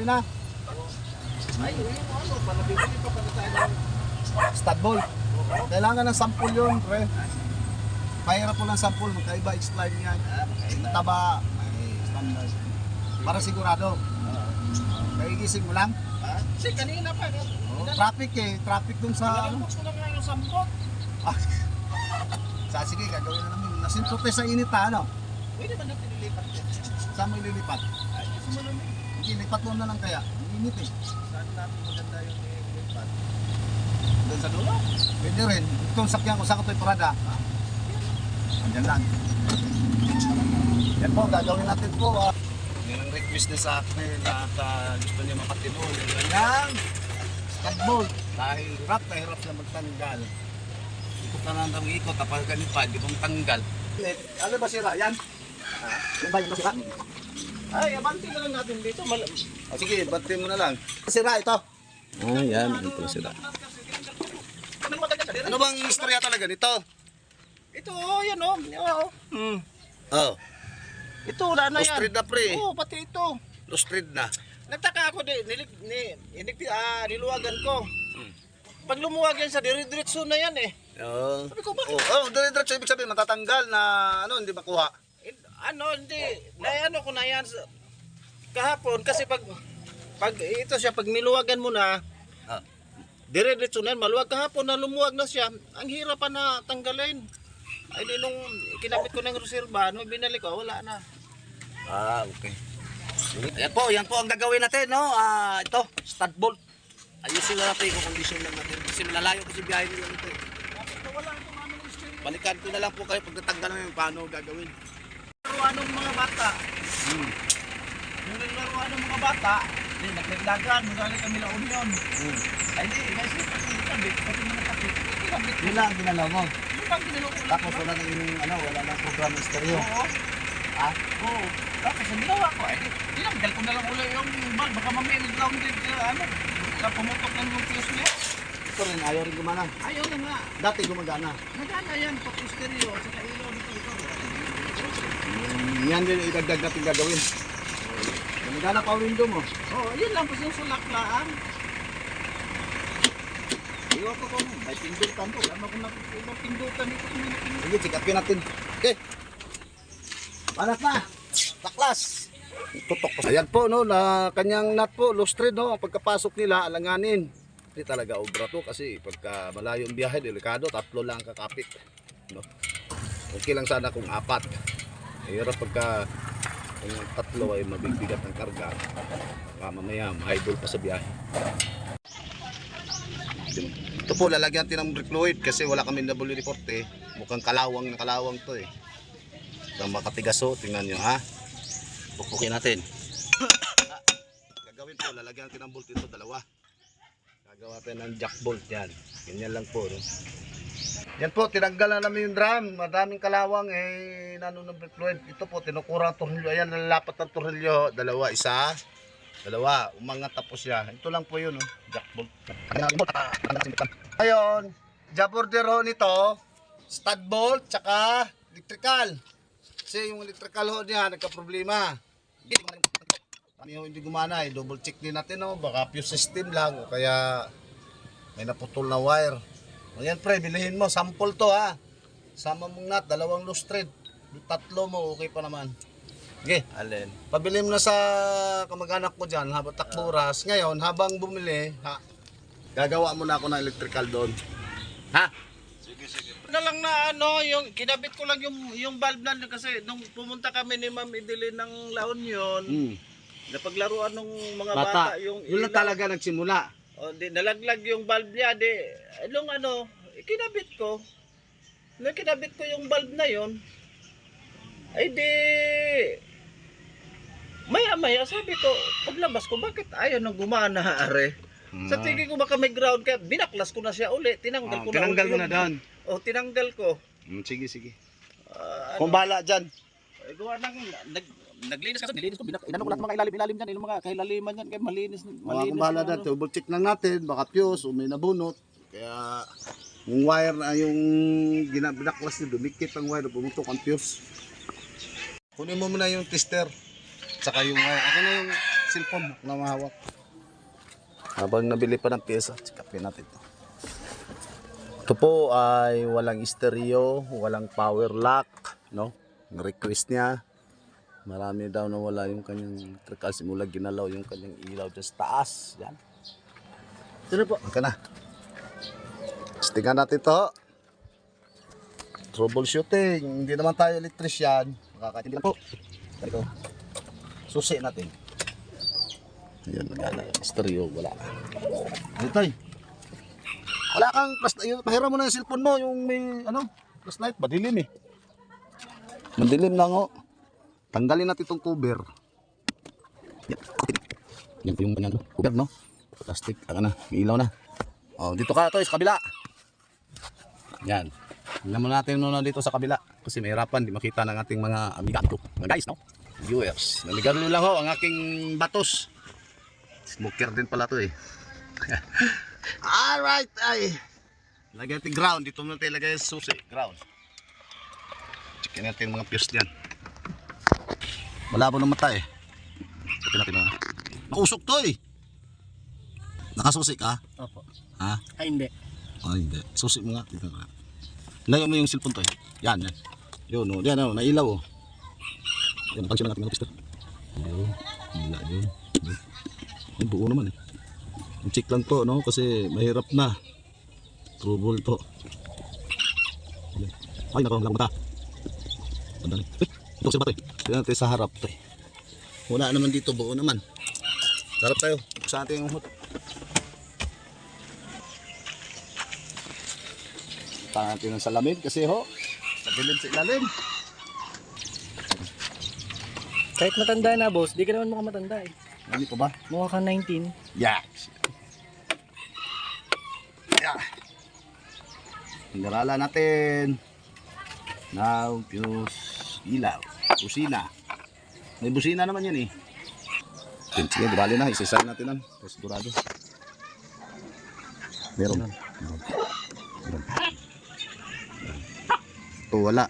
tingnan na, na. Ay, ano, para bibili pa pala tayo Stud ball. Kailangan ng sample yun, pre. Mahirap po ng sample, magkaiba explain yan. May taba, may standard. Para sigurado. Kaigising mo lang. Kasi kanina pa? Oh, traffic eh, traffic dun sa. Inalambot ko na nga yung sampot. Ah, sa sige, gagawin na namin. Nasintote sa init ha, ano? Pwede ba natin ilipat din? Saan mo ililipat? Ay, gusto mo lipat mo na lang kaya. Ang init eh. Saan natin maganda yung ilipat? Doon sa dulo. Pwede rin. Itong sakyan ko, saan ko ito'y parada? Andyan lang. Yan po, gagawin natin po. ah. Mayroong request na sa akin na ah, gusto niya makatino. Yung kanyang stud. Dahil hirap na hirap na magtanggal. Ikot na lang ang ikot. Tapos ganito pa, di bang tanggal. Ano ba sira? Yan? Yan ba yung sira? Ay, abanti na lang natin dito. Mal O sige, bati mo na lang. Sira ito. Ah, yan. Ito. Ano matagal sa Ano bang istorya talaga nito? Ito, oh, yan oh. Oo. Hmm. Oh, Ito, wala na yan. Lustrid na pre. Oo, pati ito. Lustrid na. Nagtaka ako di, nilig, ni, inig, ah, niluwagan ko. Pag lumuwag yan sa dire-diretso na yan eh. Oo. Sabi ko, bakit? Oh, oh, diretso ibig sabihin matatanggal na ano hindi makuha. Ano, hindi. Naano ko na yan kahapon kasi pag pag ito siya pag niluwagan mo na Ah. dire-diretso na maluwag kahapon na lumuwag na siya ang hirap pa na tanggalin ay di nung kinabit ko ng reserva nung binalik ko wala na Ah, okay. Ayan po, yan po ang gagawin natin, no? Ah, ito, stud bolt. Ayusin na natin yung condition lang natin. Kasi malalayo kasi biyahe nila nito. Balikan ko na lang po kayo pag natanggal namin paano gagawin. Laruan ng mga bata Hmm. yung laruan ng mga bata di nagdagdagan magaling kami la union Hmm. ay di guys pati kinabit pati mga kapit Yun lang ang ginalaw mo. yung bang ginalaw ko lang Tapos wala na yung ano, wala na program ng stereo. Oo. Ah, Oo. Tapos ang ginawa ko, ay, tinanggal ko na lang ulit yung bulb. Baka mamaya nag-grounded ka, ano, na pumutok ng yung fuse niya. ito rin, ayaw rin gumana. Ayaw na nga. Dati gumagana. Nagana yan, pati stereo, saka ilaw dito ito. Yan din idagdag natin gagawin. Gumagana pa window mo. Oo, yun lang, kasi yung sulak lang. Iwan ko kung May pindutan ko, alam ko na ibang pindutan pindutan. Sige, sikapin natin. Okay. Panas na. Taklas. Tutok ko. Ayan po, no, na kanyang nut po, lost thread, no, ang pagkapasok nila, alanganin. Hindi talaga obra to kasi pagka malayo ang biyahe, delikado, tatlo lang ang kakapit. No? Okay lang sana kung apat. Hirap pagka kung tatlo ay mabigbigat ng karga. Baka mamaya, ma-idol pa sa biyahe. Ito po, lalagyan natin ng brake fluid kasi wala kami WD-40. Eh. Mukhang kalawang na kalawang to eh. Ito makatigaso, tingnan nyo ha. Pupukin natin. Gagawin po, lalagyan natin ng bolt ito, dalawa. Gagawa tayo ng jack bolt yan. Ganyan lang po. No? Yan po, tinanggal na namin yung drum. Madaming kalawang eh, brake fluid. Ito po, tinukurang tornilyo. Ayan, nalalapat ng tornilyo. Dalawa, isa. Dalawa, umangat tapos siya. Ito lang po yun, oh. jack bolt. Ngayon, job order ho nito, stud bolt, tsaka electrical. Kasi yung electrical ho niya, nagka-problema. Kami ho hindi gumana eh, double check din natin ho, baka fuse system lang, o kaya may naputol na wire. Ayan pre, bilihin mo, sample to ha. Sama mong nut, dalawang thread. Tatlo mo, okay pa naman. Okay. Alin? Pabili mo na sa kamag-anak ko dyan habang takbo oras. Ngayon, habang bumili, ha, gagawa mo na ako ng electrical doon. Ha? Na lang na ano, yung kinabit ko lang yung yung bulb na kasi nung pumunta kami ni Ma'am Edeline ng La Union, Hmm. napaglaruan ng mga bata, Bata, yung yun lang ilaw. talaga nagsimula. O, di, nalaglag yung bulb niya, di, nung ano, kinabit ko, nung kinabit ko yung bulb na yon ay di, maya maya, sabi ko, paglabas ko, bakit ayaw nang gumana, are? Sa tingin ko baka may ground, kaya binaklas ko na siya uli, tinanggal Oh, ko na tinanggal mo na doon. O, tinanggal ko. Hmm, sige, sige. Ah, Kung bahala dyan. ano, gawa ng, nag, naglinis kasi, nilinis ko, binak, inano ko lahat mga ilalim-ilalim dyan, yung mga kahilaliman yan, kaya malinis, Mga malinis. kung bahala yung dyan. ano. Double check lang natin. Baka fuse o may nabunot. Kaya yung wire na yung binaklas niyo, dumikit ang wire, pumutok ang fuse. kunin mo muna yung tester. Tsaka yung, uh, ako na yung cellphone na mahawak. Habang nabili pa ng pyesa, check-upin natin to. Ito po ay walang stereo, walang power lock, no? Ang request niya, marami daw na wala yung kanyang electrical simula ginalaw yung kanyang ilaw dyan sa taas. Yan. Ito na po. Ika na. Testingan natin to. Troubleshooting. Hindi naman tayo electrician. Makakaintindi lang po. Ito. Susi natin. Ayan, wala. Stereo, wala. Ano tayo? Wala kang Pahiram mo na yung cellphone mo. Yung may, ano, flashlight. Madilim eh. Madilim lang oh. Tanggalin natin itong cover. Yan. Yan po yung kanyang cover, no? Plastic. Aka na. Ilaw na. Oh, dito ka, to sa kabila. Yan. Tingnan mo natin muna dito sa kabila. Kasi mahirapan, di makita ng ating mga amigato. Mga guys, no? Viewers. Naligarulo lang ho ang aking batos. Smoker din pala to eh. Alright, ay. Lagay natin ground. Dito muna tayo lagay susi. Ground. Checkin natin mga fuse diyan. Malabo ng mata eh. Checkin natin mga. Nakusok to eh. Nakasusi ka? Opo. Ha? Ay, hindi. Ay, hindi. Susi mo nga. Layo mo yung cellphone to eh. Yan, yan. Yun, no. Yan, no. Nailaw, oh. Yan, pansin na natin mga pistol. Yun. Wala yun. Yun. Ay, buo naman eh. Check lang to, no? Kasi mahirap na. Trouble to. Ay, nako, lang mata. Pandali. Eh, ito sa bato eh. Tignan natin sa harap to eh. Wala naman dito, buo naman. Sa harap tayo. Buksan natin yung hood. Tangan natin ng salamin kasi ho. Tagilid sa ilalim. Kahit matanda na, boss, di ka naman mukhang matanda eh. Ano pa ba? Mukha kang 19. Yeah. Yeah. Pinarala natin. Now, fuse, ilaw, busina. May busina naman yan eh. Sige, bali na. Isasay natin lang. Para sigurado. Meron. Meron. Meron. Ito wala.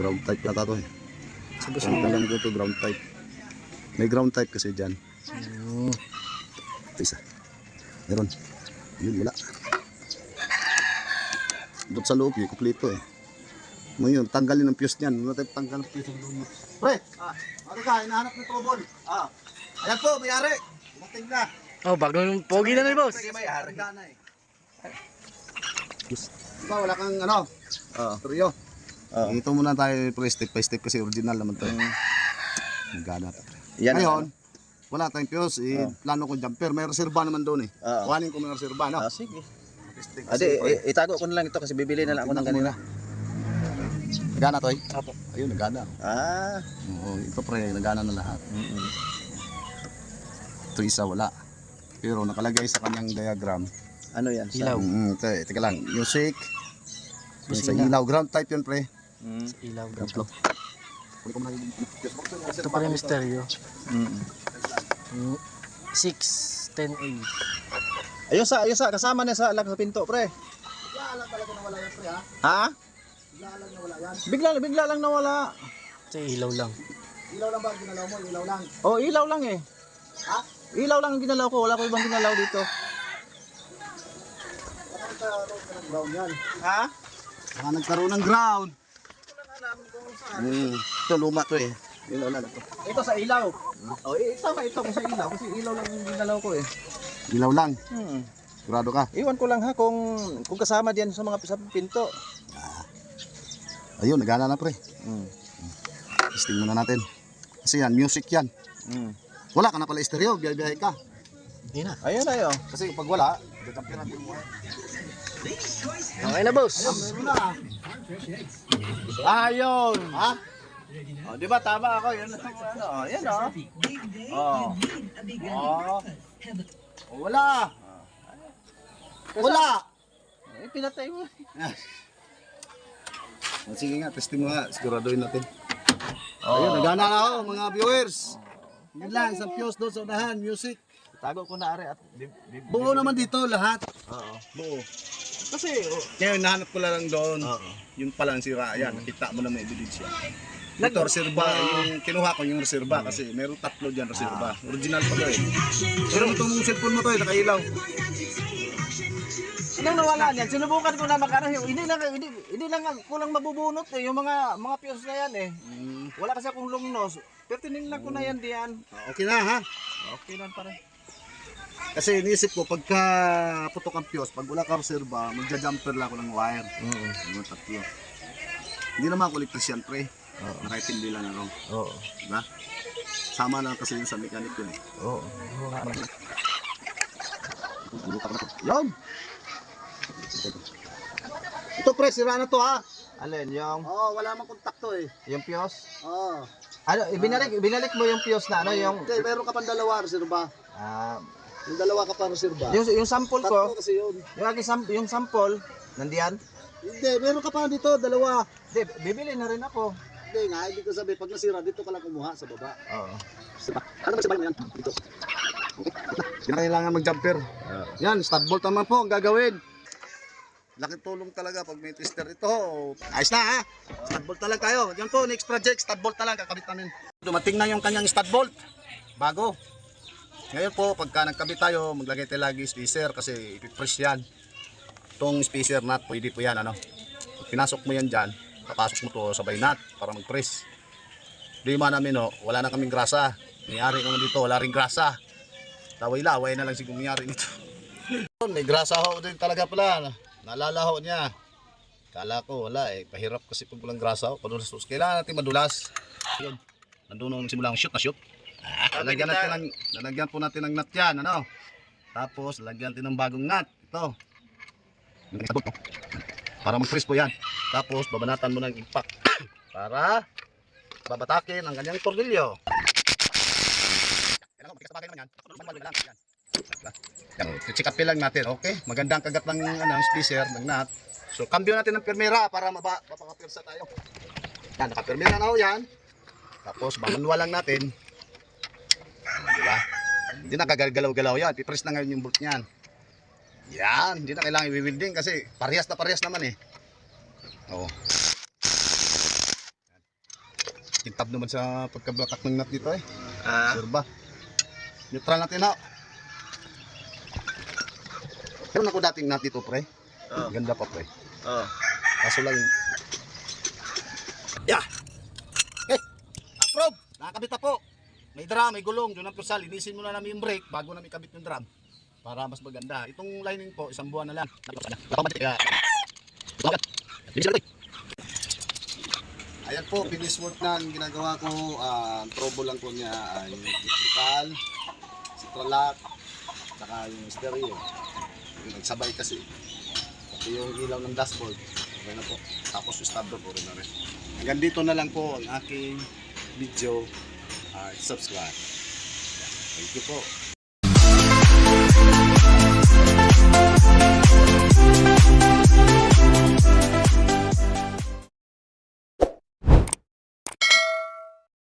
Ground type yata to eh. Sa Ang talan ko to ground type. May ground type kasi dyan. Hmm. Ito isa. Meron. Yun, wala. Doon sa loob, yung kuplito eh. Mo yun, tanggalin ang fuse niyan. Wala tayo tanggal ang fuse ng loob. Pre! Ah, ano ka? Hinahanap ng trouble. Ah. Ayan po, mayari. Dumating na. Oh, bagong pogi na na, boss. Sige, mayari. na eh. Ikaw, wala kang ano? Ah, Trio. Ah. Ito muna tayo pre step by step kasi original naman to. eh. Nagana to. Yan Ngayon, wala tayong fuse. Eh, plano ko jumper. May reserva naman doon eh. Oo. Kuhanin ko may reserva, no? Ah, sige. Stick Ade, kasi, pre. i- itago ko na lang ito kasi bibili na lang ako ng kanina. Nagana to eh. Apo. Ayun, nagana. Ah. Oo, ito pre, nagana na lahat. Mm-mm. Ito isa wala. Pero nakalagay sa kanyang diagram. Ano yan? Sa- Ilaw. Mm, ito eh, teka lang. Music. Yung sa ilaw, ground type yun pre. Mm. Ilaw. Kunin ko muna yung- Ito pa rin yung stereo. Mm. Hmm. 6, 10A. Ayun sa, ayun sa, kasama na sa alam sa pinto, pre. Wala talaga na wala yan pre ha. Ha? Wala lang na wala yan. Bigla, bigla lang nawala. Ito ilaw lang. Ilaw lang ba ang ginalaw mo? Ilaw lang. Oh, ilaw lang eh. Ha? Ilaw lang ang ginalaw ko. Wala ko ibang ginalaw dito. Ng ground yan. Ha? Baka nagkaroon ng ground. Mm. Ito luma to eh. Ilaw lang ito. Ito sa ilaw. Oh, eh, tama ito kung sa ilaw kasi ilaw lang ang ginalaw ko eh. Ilaw lang. Hmm. Sigurado ka. Iwan ko lang ha kung kung kasama diyan sa mga sa pinto. Ayun, nagana na pre. Mm. Testing muna natin. Kasi yan, music yan. Mm. Wala ka na pala stereo, biyahe-biyahe ka. Yun na. Ayun na yun. Kasi pag wala, dadampi natin mo. Okay na, boss. Ayun. Ha? Oh, di ba tama ako? Yun ano, yan oh. Oh. Oh. Oh, wala. Wala. Eh, pinatay mo. Oh, sige nga, testing mo nga. Siguraduhin natin. Ayun, nagana na ako mga viewers. Yun lang, sa fuse doon sa unahan, music. Tago ko na are at di, di, Buo naman dito lahat. Oo. Buo. Kasi oh, Ngayon, nahanap ko lang doon. Oo. Yung palang sira, yan, nakita mo na may ebidensya. Ito, reserva, yung kinuha ko yung reserva kasi meron tatlo dyan reserva. Original pa to eh. Pero itong cellphone mo to eh, nakailaw. Nang nawala niyan, sinubukan ko na makano, hindi lang hindi, hindi lang kulang mabubunot eh, yung mga mga fuse na yan eh. Wala kasi akong long nose. Pero tinignan ko na yan diyan. Ah, Okay na ha. Okay lang pare. Kasi iniisip ko, pagka putok ang fuse, pag wala ka reserva, magja-jumper lang ako ng wire. Oo. Yung tatlo. Hindi naman ako ligtas yan, pre. Nakaitindi lang ako. Oo. Diba? Sama lang kasi yun sa mechanic yun eh. Oo. Yan! Ito pre, sira na to ha. Alin yung Oo, oh, wala mang kontakto eh. yung fuse? Oo. Ano, ibinalik ibinalik mo yung fuse na ano yung Hindi, meron ka pang dalawa reserva. ah, Yung dalawa ka pang reserva. yung yung sample Tatlo ko, kasi yun. yung aking sam, yung sample nandiyan. Hindi, meron ka pa dito, dalawa. Hindi, bibili na rin ako. Hindi nga, hindi ko sabi, pag nasira, dito ka lang kumuha sa baba. Oo. Ano ba sabay mo yan? Dito. Hindi na kailangan mag-jumper. Yan, stud bolt naman po ang gagawin. Laking tulong talaga pag may twister ito. Ayos na ha. Stud bolt na lang tayo. Yan po, next project, stud bolt na lang kakabit namin. Dumating na yung kanyang stud bolt. Bago. Ngayon po, pagka nagkabit tayo, maglagay tayo lagi spacer kasi ipipress yan. Itong spacer nut, pwede po yan. Ano? Pag pinasok mo yan dyan, papasok mo to sabay nut para mag-press. Lima namin, no, wala na kaming grasa. Mayari naman dito, wala ring grasa. Laway-laway na lang siguro mayari nito. May grasa ho din talaga pala. Naalala ho niya. Kala ko wala eh. Pahirap kasi pag walang grasa. Padulas. Kailangan natin madulas. Yun. Nandun nung simulang shoot na shoot. Ah, lalagyan natin ng, lalagyan po natin ng nut yan. Ano? Tapos, lalagyan natin ng bagong nut. Ito. Para mag-freeze po yan. Tapos, babanatan mo ng impact. Para babatakin ang kanyang tornilyo. Kailangan mo, sa bagay naman yan. Manual lang. Yan. Yan, check up lang natin, okay? Magandang kagat ng ano, spacer, ng nut. So, cambio natin ng permera para maba, mapakapirsa tayo. Yan, nakapermera na ho yan. Tapos, manual lang natin. Diba? Hindi na kagalaw-galaw yan. Pipress na ngayon yung bolt niyan. Yan, hindi na kailangan i-winding kasi parehas na parehas naman eh. Oo. Kintab naman sa pagkablatak ng nut dito eh. Ah, Sure ba? Neutral natin ha. Meron ako dating nut dito pre. Oo. Ganda pa pre. oh. Kaso lang. Yeah! Okay! Approve! Nakakabit na po. May drum, may gulong. Doon ang pusal. Linisin muna namin yung brake bago namin kabit yung drum. Para mas maganda. Itong lining po, isang buwan na lang. Ayan po, finish work na ang ginagawa ko. Ang trouble lang po niya ay yung electrical, central lock, saka yung stereo. Nagsabay kasi. Pati yung ilaw ng dashboard. Okay na po. Tapos po rin na rin. Hanggang dito na lang po ang aking video. Ah, subscribe. Thank you po.